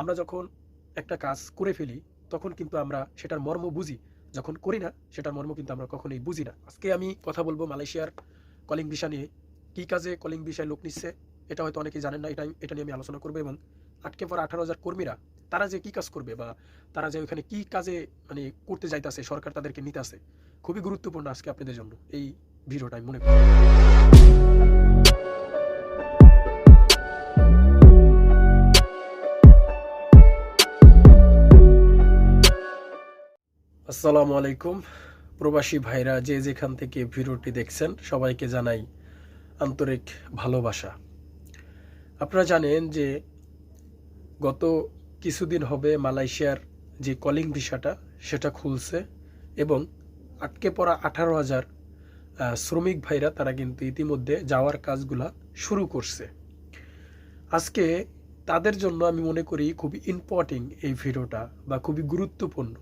আমরা যখন একটা কাজ করে ফেলি, তখন কিন্তু আমরা সেটার মর্ম বুঝি। যখন করি না, সেটার মর্ম কিন্তু আমরা কখনোই বুঝি না। আজকে আমি কথা বলব মালয়েশিয়ার কলিং ভিসা নিয়ে। কী কাজে কলিং ভিসায় লোক নিচ্ছে, এটা হয়তো অনেকেই জানেন না এটা এটা নিয়ে আমি আলোচনা করব এবং আটকে পড়া আঠারো হাজার কর্মীরা, তারা যে কী কাজ করবে বা তারা যে ওখানে কী কাজে মানে করতে যাইতেছে, সরকার তাদেরকে নিতে আসে, খুবই গুরুত্বপূর্ণ আজকে আপনাদের জন্য এই ভিডিওটা আমি মনে করি। আসসালামু আলাইকুম। প্রবাসী ভাইরা যে যেখান থেকে ভিডিওটি দেখছেন, সবাইকে জানাই আন্তরিক ভালোবাসা। আপনারা জানেন যে গত কিছুদিন হবে মালয়েশিয়ার যে কলিং ভিসাটা, সেটা খুলছে এবং আটকে পড়া আঠারো হাজার শ্রমিক ভাইরা তারা কিন্তু ইতিমধ্যে যাওয়ার কাজগুলা শুরু করছে। আজকে তাদের জন্য আমি মনে করি খুবই ইম্পর্টেন্ট এই ভিডিওটা বা খুবই গুরুত্বপূর্ণ।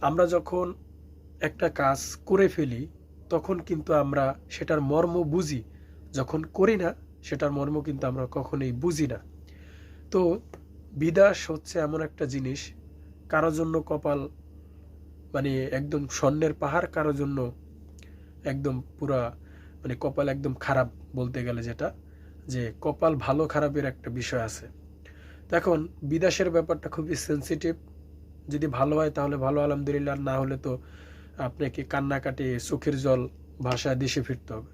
আমরা যখন একটা কাজ করে ফেলি, তখন কিন্তু আমরা সেটার মর্ম বুঝি। যখন করি না, সেটার মর্ম কিন্তু আমরা কখনোই বুঝি না। তো বিদাস হচ্ছে এমন একটা জিনিস কারোর জন্য কপাল মানে একদম স্বর্ণের পাহাড় কারোর জন্য একদম পুরা মানে কপাল একদম খারাপ বলতে গেলে যেটা, যে কপাল ভালো খারাপের একটা বিষয় আছে। এখন বিদেশের ব্যাপারটা খুবই সেন্সিটিভ যদি ভালো হয় তাহলে ভালো, আলহামদুলিল্লাহ। না হলে তো আপনাকে কান্নাকাটি চোখের জল ভাষায় দেশে ফিরতে হবে।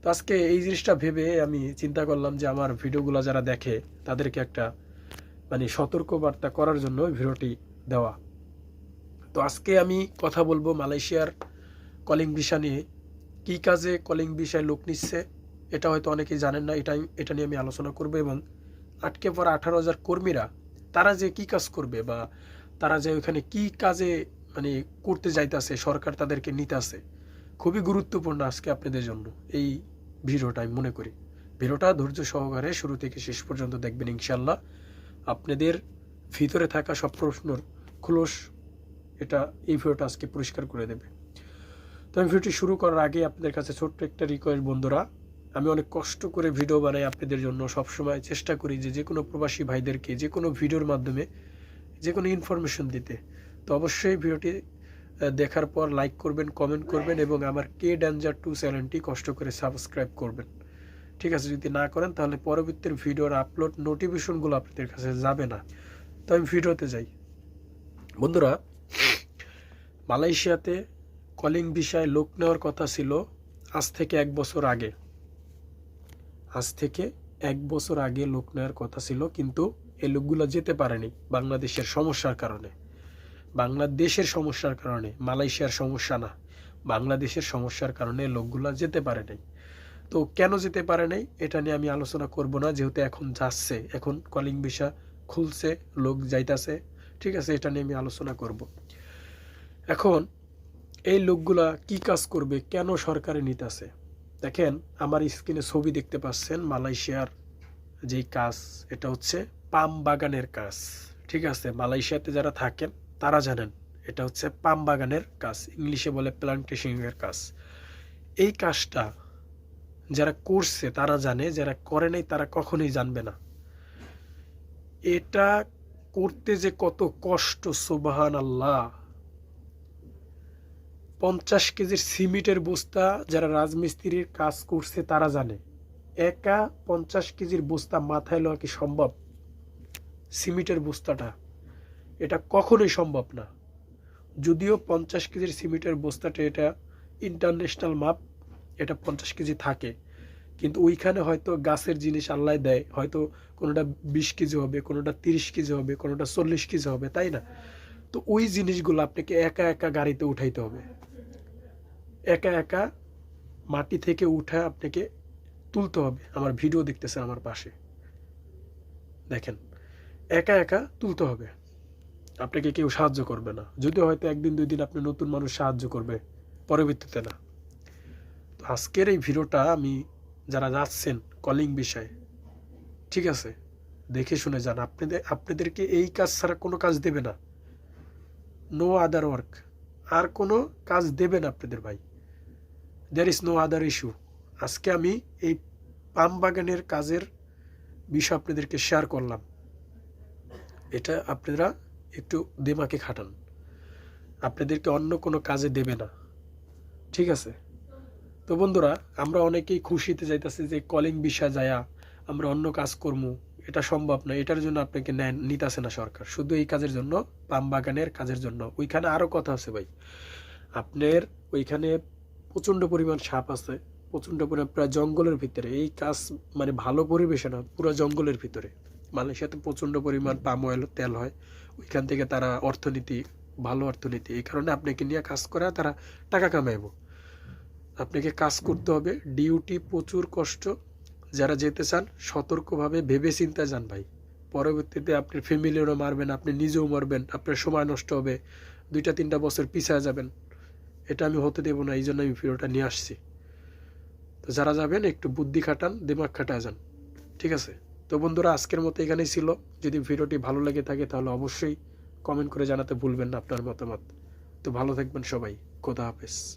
তো আজকে এই জিনিসটা ভেবে আমি চিন্তা করলাম যে আমার ভিডিওগুলো যারা দেখে, তাদেরকে একটা মানে সতর্কবার্তা করার জন্য ভিডিওটি দেওয়া। তো আজকে আমি কথা বলব মালয়েশিয়ার কলিং ভিসা নিয়ে। কী কাজে কলিং ভিসায় লোক নিচ্ছে, এটা হয়তো অনেকেই জানেন না এটা এটা নিয়ে আমি আলোচনা করব এবং আটকে পড়া আঠারো হাজার কর্মীরা, তারা যে কী কাজ করবে বা তারা যে ওইখানে কি কাজে মানে করতে যাইতেছে, সরকার তাদেরকে নিতে আসে খুবই গুরুত্বপূর্ণ আজকে আপনাদের জন্য এই ভিডিওটা আমি মনে করি। ভিডিওটা ধৈর্য সহকারে শুরু থেকে শেষ পর্যন্ত দেখবেন ইনশাল্লাহ আপনাদের ভিতরে থাকা সব প্রশ্নর খুলস এটা এই ভিডিওটা আজকে পরিষ্কার করে দেবে। তো আমি ভিডিওটি শুরু করার আগে আপনাদের কাছে ছোট্ট একটা রিকোয়েস্ট বন্ধুরা, আমি অনেক কষ্ট করে ভিডিও বানাই আপনাদের জন্য, সবসময় চেষ্টা করি যে যে কোনো প্রবাসী ভাইদেরকে যে কোনো ভিডিওর মাধ্যমে যে কোনো ইনফরমেশন দিতে। তো অবশ্যই ভিডিওটি দেখার পর লাইক করবেন কমেন্ট করবেন এবং আমার কে ড্যাঞ্জার টু চ্যানেলটি কষ্ট করে সাবস্ক্রাইব করবেন। ঠিক আছে, যদি না করেন তাহলে পরবর্তীর ভিডিওর আপলোড নোটিফিকেশনগুলো আপনাদের কাছে যাবে না। তো আমি ভিডিওতে যাই। বন্ধুরা, মালয়েশিয়াতে কলিং বিষয়ে লোক নেওয়ার কথা ছিল আজ থেকে এক বছর আগে। আজ থেকে এক বছর আগে লোক নেওয়ার কথা ছিল, কিন্তু এই লোকগুলো যেতে পারেনি বাংলাদেশের সমস্যার কারণে। বাংলাদেশের সমস্যার কারণে, মালয়েশিয়ার সমস্যা না, বাংলাদেশের সমস্যার কারণে লোকগুলো যেতে পারে নাই তো কেন যেতে পারে নাই এটা নিয়ে আমি আলোচনা করব না, যেহেতু এখন যাচ্ছে, এখন কলিং ভিসা খুলছে, লোক যাইতাছে, ঠিক আছে, এটা নিয়ে আমি আলোচনা করব। এখন এই লোকগুলা কি কাজ করবে, কেন সরকারে নিতেছে? দেখেন, আমার স্ক্রিনে ছবি দেখতে পাচ্ছেন মালয়েশিয়ার যেই কাজ, এটা হচ্ছে পাম বাগানের কাজ। ঠিক আছে, মালয়েশিয়াতে যারা থাকেন, তারা জানেন, এটা হচ্ছে পাম বাগানের কাজ। ইংলিশে বলে প্লান্টেশনের কাজ। এই কাজটা যারা করছে, তারা জানে, যারা করে নাই, তারা কখনোই জানবে না। এটা করতে যে কত কষ্ট সুবাহান আল্লাহ পঞ্চাশ কেজির সিমেন্টের বস্তা যারা রাজমিস্ত্রির কাজ করছে, তারা জানে। একা পঞ্চাশ কেজির বস্তা মাথায় লওয়া কি সম্ভব? সিমেন্টের বস্তাটা। এটা কখনোই সম্ভব না। যদিও পঞ্চাশ কেজির সিমেন্টের বস্তাটা এটা ইন্টারন্যাশনাল মাপ, এটা পঞ্চাশ কেজি থাকে। কিন্তু ওইখানে হয়তো গাছের জিনিস আল্লাহ দেয়, হয়তো কোনোটা বিশ কেজি হবে, কোনোটা তিরিশ কেজি হবে, কোনোটা চল্লিশ কেজি হবে, তাই না? তো ওই জিনিসগুলো আপনাকে একা একা গাড়িতে উঠাইতে হবে। একা একা মাটি থেকে উঠে আপনাকে তুলতে হবে। আমার ভিডিও দেখতেছেন আমার পাশে। দেখেন। একা একা তুলতে হবে। আপনাকে কেউ সাহায্য করবে না। যদিও হয়তো একদিন, দুই দিন আপনি নতুন মানুষ সাহায্য করবে পরবর্তীতে না। তো আজকের এই ভিডিওটা আমি যারা যাচ্ছেন কলিং বিষয়ে, ঠিক আছে? দেখে শুনে যান। আপনাদের, আপনাদেরকে এই কাজ ছাড়া কোনো কাজ দেবে না। নো আদার ওয়ার্ক আর কোনো কাজ দেবে না আপনাদের ভাই। There is no other issue আজকে আমি এই পাম বাগানের কাজের বিষয় আপনাদেরকে শেয়ার করলাম। এটা আপনারা একটু দিমাকে খাটান। আপনাদেরকে অন্য কোনো কাজে দেবে না। ঠিক আছে? তো বন্ধুরা, আমরা অনেকেই খুশিতে যাইতেছি যে কলিং বিষয় যায়া আমরা অন্য কাজ করব এটা সম্ভব না, এটার জন্য আপনাকে নেন, নিতেছে না সরকার। শুধু এই কাজের জন্য পাম বাগানের কাজের জন্য। ওইখানে আরও কথা আছে ভাই। আপনার ওইখানে প্রচণ্ড পরিমাণ সাপ আছে, প্রচণ্ড পরিমাণ, প্রায় জঙ্গলের ভিতরে। এই কাজ মানে ভালো পরিবেশে না, পুরো জঙ্গলের ভিতরে। মালয়েশিয়াতে প্রচণ্ড পরিমাণ পাম অয়েল তেল হয়। ওইখান থেকে তারা অর্থনীতি ভালো অর্থনীতি এই কারণে আপনাকে নিয়ে কাজ করা তারা টাকা কামাইব। আপনাকে কাজ করতে হবে ডিউটি প্রচুর কষ্ট। যারা যেতে চান সতর্কভাবে ভেবে চিন্তা যান ভাই। পরবর্তীতে আপনার ফ্যামিলিরও মারবেন আপনি নিজেও মারবেন আপনার সময় নষ্ট হবে দুইটা তিনটা বছর পিছায় যাবেন। এটা আমি হতে দেবো না এই জন্য আমি ভিডিওটা নিয়ে আসছি। তো যারা যাবেন একটু বুদ্ধি খাটান দিমাগ খাটায় যান। ঠিক আছে? তো বন্ধুরা, আজকের মতো এখানেই ছিল। যদি ভিডিওটি ভালো লেগে থাকে, তাহলে অবশ্যই কমেন্ট করে জানাতে ভুলবেন না আপনার মতামত। তো ভালো থাকবেন সবাই। খোদা হাফেজ।